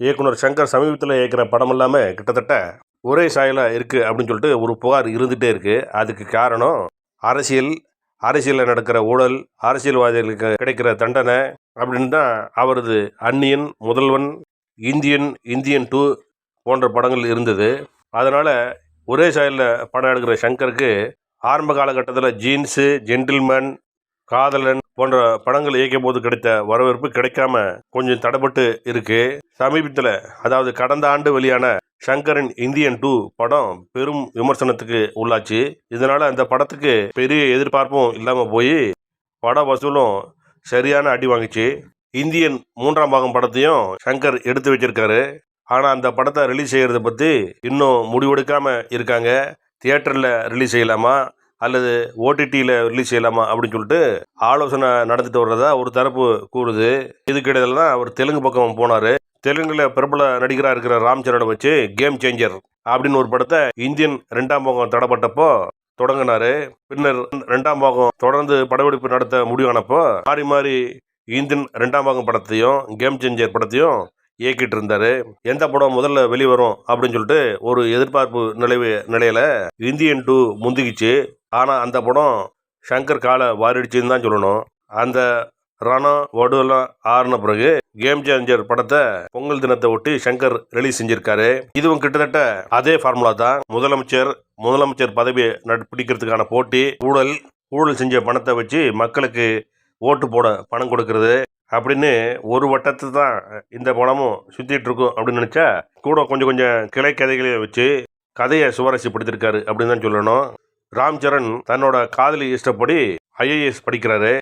இயக்குனர் சங்கர் சமீபத்தில் இயக்கிற படம் இல்லாமல் கிட்டத்தட்ட ஒரே சாயலாக இருக்குது அப்படின்னு சொல்லிட்டு ஒரு புகார் இருந்துகிட்டே இருக்குது அதுக்கு காரணம் அரசியல் அரசியலில் நடக்கிற ஊழல் அரசியல்வாதிகளுக்கு கிடைக்கிற தண்டனை அப்படின்னு தான் அவரது Anniyan Mudhalvan Indian Indian two போன்ற படங்கள் இருந்தது. அதனால் ஒரே சாயலில் படம் எடுக்கிற சங்கருக்கு ஆரம்ப காலகட்டத்தில் ஜீன்ஸு ஜென்டில்மேன் காதலன் போன்ற படங்கள் இயக்கிய போது கிடைத்த வரவேற்பு கிடைக்காம கொஞ்சம் தடைப்பட்டு இருக்கு. சமீபத்தில் அதாவது கடந்த ஆண்டு வெளியான சங்கரின் இந்தியன் டூ படம் பெரும் விமர்சனத்துக்கு உள்ளாச்சு. இதனால அந்த படத்துக்கு பெரிய எதிர்பார்ப்பும் இல்லாமல் போய் பட வசூலும் சரியான அடி வாங்கிச்சு. இந்தியன் மூன்றாம் பாகம் படத்தையும் சங்கர் எடுத்து வச்சிருக்காரு. ஆனால் அந்த படத்தை ரிலீஸ் செய்கிறத பற்றி இன்னும் முடிவெடுக்காமல் இருக்காங்க. தியேட்டரில் ரிலீஸ் செய்யலாமா? அல்லது ஓடிடியில் ரிலீஸ் செய்யலாமா அப்படின்னு சொல்லிட்டு ஆலோசனை நடந்துட்டு வர்றதா ஒரு தரப்பு கூறுது. இதுக்கிடையில தான் அவர் தெலுங்கு பக்கம் போனார். தெலுங்குல பிரபல நடிகராக இருக்கிற ராம் சரணை வச்சு கேம் சேஞ்சர் அப்படின்னு ஒரு படத்தை இந்தியன் ரெண்டாம் பாகம் தடப்பட்டப்போ தொடங்கினாரு. பின்னர் ரெண்டாம் பாகம் தொடர்ந்து படப்பிடிப்பு நடத்த முடிவானப்போ மாறி மாறி இந்தியன் ரெண்டாம் பாகம் படத்தையும் கேம் சேஞ்சர் படத்தையும் இயக்கிட்டு இருந்தாரு. எந்த படம் முதல்ல வெளிவரும் அப்படின்னு சொல்லிட்டு ஒரு எதிர்பார்ப்பு நிலவு நிலையில இந்தியன் டூ முந்திக்கிச்சு. ஆனால் அந்த படம் சங்கர் காலை வாரிடுச்சுன்னு தான் சொல்லணும். அந்த ரணம் வடுலாம் ஆறின பிறகு கேம் சேஞ்சர் படத்தை பொங்கல் தினத்தை ஒட்டி சங்கர் ரிலீஸ் செஞ்சிருக்காரு. இதுவும் கிட்டத்தட்ட அதே ஃபார்முலா தான். முதலமைச்சர் முதலமைச்சர் பதவியை பிடிக்கிறதுக்கான போட்டி ஊழல் ஊழல் செஞ்ச பணத்தை வச்சு மக்களுக்கு ஓட்டு போட பணம் கொடுக்கறது அப்படின்னு ஒரு வட்டத்தை தான் இந்த படமும் சுத்திட்டு இருக்கும் அப்படின்னு நினச்சா கூட கொஞ்சம் கொஞ்சம் கிளை கதைகளை வச்சு கதையை சுவாரஸ்யப்படுத்திருக்காரு அப்படின்னு தான் சொல்லணும். ராம் சரண் தன்னோட காதலி இஷ்டப்படி ஐஏஎஸ் படிக்கிறாரு.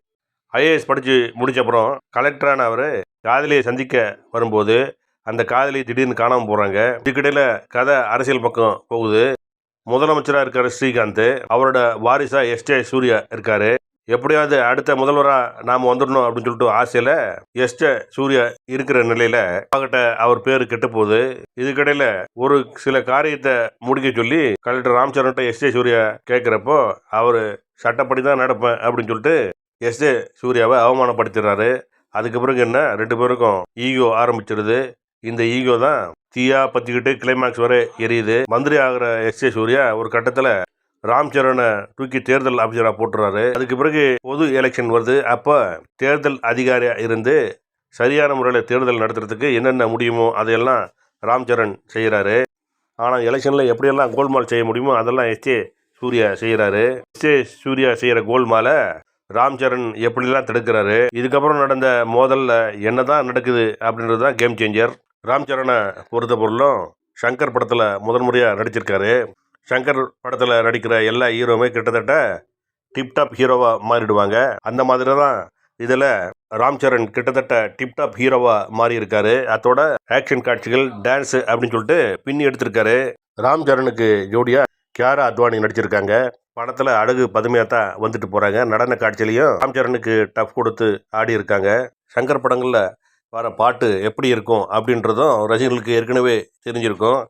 ஐஏஎஸ் படித்து முடிச்சப்புறம் கலெக்டரான அவர் காதலியை சந்திக்க வரும்போது அந்த காதலி திடீர்னு காணாமல் போகிறாங்க இதுக்கிடையில் கதை அரசியல் பக்கம் போகுது. முதலமைச்சராக இருக்கார் ஸ்ரீகாந்த். அவரோட வாரிசா எஸ்டே சூர்யா இருக்காரு. எப்படியாவது அடுத்த முதல்வராக நாம் வந்துடணும் அப்படின்னு சொல்லிட்டு ஆசையில் எஸ்ட சூர்யா இருக்கிற நிலையில் அவகிட்ட அவர் பேர் கெட்டு போகுது இதுக்கிடையில் ஒரு சில காரியத்தை முடிக்க சொல்லி கலெக்டர் ராம்சரன்ட்ட எஸ்டே சூர்யா கேட்குறப்போ அவர் சட்டப்படி தான் நடப்பேன் அப்படின்னு சொல்லிட்டு எஸ்ஏ சூர்யாவை அவமானப்படுத்திடுறாரு. அதுக்கு பிறகு என்ன? ரெண்டு பேருக்கும் ஈகோ ஆரம்பிச்சிருது. இந்த ஈகோ தான் தீயா பற்றிக்கிட்டு கிளைமாக்ஸ் வரை எரியுது. மந்திரி ஆகிற எஸ்ஏ சூர்யா ஒரு கட்டத்தில் ராம் சரணை தூக்கி தேர்தல் ஆஃபீஸராக போட்டுறாரு. அதுக்கு பிறகு பொது எலெக்ஷன் வருது. அப்போ தேர்தல் அதிகாரியாக இருந்து சரியான முறையில் தேர்தல் நடத்துறதுக்கு என்னென்ன முடியுமோ அதையெல்லாம் ராம் சரண் செய்கிறாரு ஆனால் எலெக்ஷனில் எப்படியெல்லாம் கோல்மால் செய்ய முடியுமோ அதெல்லாம் எஸ்ஏ சூர்யா செய்கிறாரு எஸ்ஏ சூர்யா செய்கிற கோல்மாலை ராம் சரண் எப்படிலாம் தடுக்கிறாரு? இதுக்கப்புறம் நடந்த மோதலில் என்னதான் நடக்குது அப்படின்றது தான் கேம் சேஞ்சர் ராம் சரணை பொறுத்த பொருளும் சங்கர் படத்தில் முதல் முறையாக நடிச்சிருக்காரு. சங்கர் படத்தில் நடிக்கிற எல்லா ஹீரோவுமே கிட்டத்தட்ட டிப்டாப் ஹீரோவாக மாறிடுவாங்க. அந்த மாதிரி தான் இதில் ராம் சரண் கிட்டத்தட்ட டிப்டாப் ஹீரோவாக மாறி இருக்காரு அதோட ஆக்ஷன் காட்சிகள் டான்ஸு அப்படின்னு சொல்லிட்டு பின்னி எடுத்திருக்காரு. ராம் சரணுக்கு ஜோடியாக கியாரா அத்வானி நடிச்சிருக்காங்க. படத்தில் அழகு பதுமையாக தான் வந்துட்டு போகிறாங்க நடன காட்சியிலையும் ராம் சரணுக்கு டஃப் கொடுத்து ஆடி இருக்காங்க சங்கர் படங்களில் வர பாட்டு எப்படி இருக்கும் அப்படின்றதும் ரசிகர்களுக்கு ஏற்கனவே தெரிஞ்சிருக்கும்.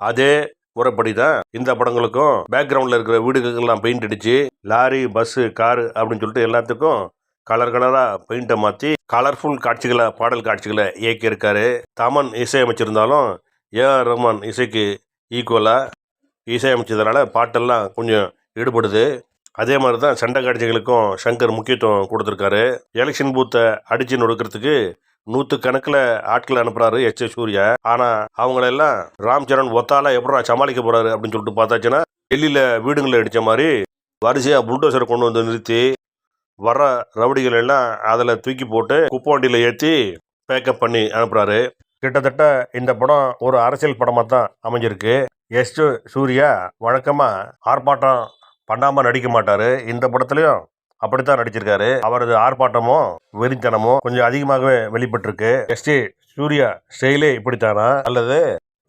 அதே முறைப்படி தான் இந்த படங்களுக்கும் பேக்ரவுண்டில் இருக்கிற வீடுகளுக்கெல்லாம் பெயிண்ட் அடித்து லாரி பஸ்ஸு காரு அப்படின்னு சொல்லிட்டு எல்லாத்துக்கும் கலர் கலராக பெயிண்ட்டை மாற்றி கலர்ஃபுல் காட்சிகளை பாடல் காட்சிகளை இயக்கியிருக்காரு. தமன் இசையமைச்சிருந்தாலும் ஏஆர் ரஹ்மான் இசைக்கு ஈக்குவலாக இசையமைச்சதுனால பாட்டெல்லாம் கொஞ்சம் ஈடுபடுது. அதே மாதிரி தான் சண்டை காட்சிகளுக்கும் சங்கர் முக்கியத்துவம் கொடுத்துருக்காரு. எலெக்ஷன் பூத்தை அடித்து நொடுக்கிறதுக்கு நூற்று கணக்கில் ஆட்களை அனுப்புறாரு எச் ஏ சூர்யா. ஆனால் அவங்களெல்லாம் ராம் சரண் ஒத்தால எப்படா சமாளிக்க போறாரு அப்படின்னு சொல்லிட்டு பார்த்தாச்சுன்னா டெல்லியில் வீடுங்களை அடித்த மாதிரி வரிசையாக புல்டோசரை கொண்டு வந்து நிறுத்தி வர்ற ரவுடிகள் எல்லாம் அதில் தூக்கி போட்டு குப்பவண்டியில் ஏற்றி பேக்கப் பண்ணி அனுப்புறாரு. கிட்டத்தட்ட இந்த படம் ஒரு அரசியல் படமாக தான் அமைஞ்சிருக்கு. எஸ் சூர்யா வழக்கமாக ஆர்ப்பாட்டம் பண்ணாமல் நடிக்க மாட்டார். இந்த படத்துலையும் அப்படித்தான் நடிச்சிருக்காரு. அவரது ஆர்ப்பாட்டமும் வெறித்தனமும் கொஞ்சம் அதிகமாகவே வெளிப்பட்டிருக்கு. எஸ்டி சூர்யா ஸ்டைலே இப்படித்தானா? அல்லது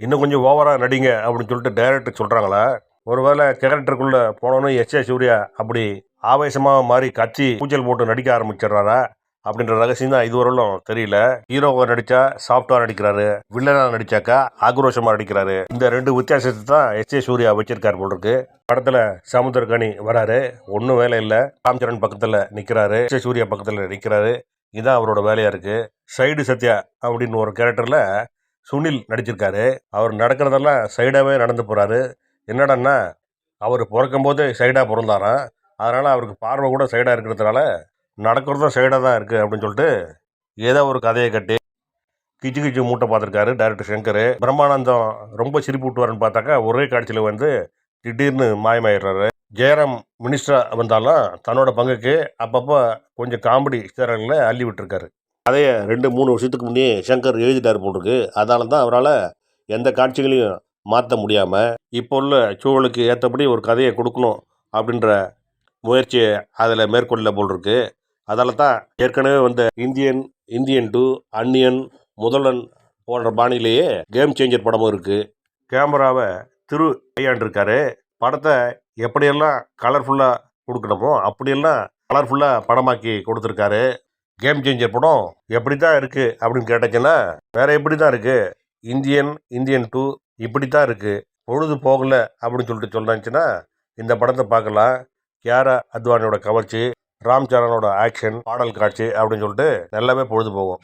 இன்னும் கொஞ்சம் ஓவரா நடிங்க அப்படின்னு சொல்லிட்டு டைரக்டர் சொல்றாங்களா? ஒருவேளை கேரக்டருக்குள்ள போனோன்னு எஸ் ஏ சூர்யா அப்படி ஆவேசமாக மாறி கத்தி கூச்சல் போட்டு நடிக்க ஆரம்பிச்சிடுறாரா? அப்படின்ற ரகசியம் தான் இதுவரையிலும் தெரியல. ஹீரோவாக நடிச்சா சாஃப்டா நடிக்கிறாரு. வில்லனாக நடிச்சாக்கா ஆக்ரோஷமாக நடிக்கிறாரு. இந்த ரெண்டு வித்தியாசத்தை தான் எஸ் ஏ சூர்யா வச்சிருக்காரு போல் இருக்கு. படத்தில் சமுத்திரகனி வராரு. ஒன்றும் வேலை இல்லை. ராம்சரண் பக்கத்தில் நிற்கிறாரு எஸ் ஏ சூர்யா பக்கத்தில் நிற்கிறாரு இதுதான் அவரோட வேலையாக இருக்கு. சைடு சத்யா அப்படின்னு ஒரு கேரக்டரில் சுனில் நடிச்சிருக்காரு. அவர் நடக்கிறதெல்லாம் சைடாகவே நடந்து போகிறாரு என்னடான்னா அவர் பிறக்கும்போது சைடாக பிறந்தாராம். அதனால் அவருக்கு பார்வை கூட சைடாக இருக்கிறதுனால நடக்கிறதும் சைடாக தான் இருக்குது அப்படின்னு சொல்லிட்டு ஏதோ ஒரு கதையை கட்டி கிச்சு கிச்சு மூட்டை பார்த்துருக்காரு டைரக்டர் சங்கர். பிரம்மானந்தம் ரொம்ப சிரிப்பு விட்டுவாருன்னு பார்த்தாக்கா ஒரே காட்சியில் வந்து திடீர்னு மாயமாயிடுறாரு. ஜெயராம் மினிஸ்டராக வந்தாலும் தன்னோட பங்குக்கு அப்பப்போ கொஞ்சம் காமெடி சேரங்களில் அள்ளி விட்டுருக்காரு. கதையை ரெண்டு மூணு வருஷத்துக்கு முன்னே சங்கர் எழுதிட்டார் போட்டிருக்கு அதனால தான் அவரால் எந்த காட்சிகளையும் மாற்ற முடியாமல் இப்போ உள்ள சூழலுக்கு ஏற்றபடி ஒரு கதையை கொடுக்கணும் அப்படின்ற முயற்சியை அதில் மேற்கொள்ள போல் இருக்குது அதால் தான் ஏற்கனவே வந்த Indian Indian two Anniyan Mudhalvan போன்ற பாணியிலேயே கேம் சேஞ்சர் படமும் இருக்குது கேமராவை திரு கையாண்டிருக்காரு. படத்தை எப்படியெல்லாம் கலர்ஃபுல்லாக கொடுக்கணுமோ அப்படியெல்லாம் கலர்ஃபுல்லாக படமாக்கி கொடுத்துருக்காரு. கேம் சேஞ்சர் படம் எப்படி தான் இருக்குது அப்படின்னு கேட்டீங்கன்னா வேறு எப்படி தான் இருக்குது இந்தியன் இந்தியன் டூ இப்படி தான் இருக்குது பொழுது போகலை அப்படின்னு சொல்லிட்டு சொன்னாச்சுன்னா இந்த படத்தை பார்க்கலாம். கியாரா அத்வானியோட கவர்ச்சி. ராம் சரணோட ஆக்ஷன் பாடல் காட்சி அப்படின்னு சொல்லிட்டு நல்லாவே பொழுது போகும்.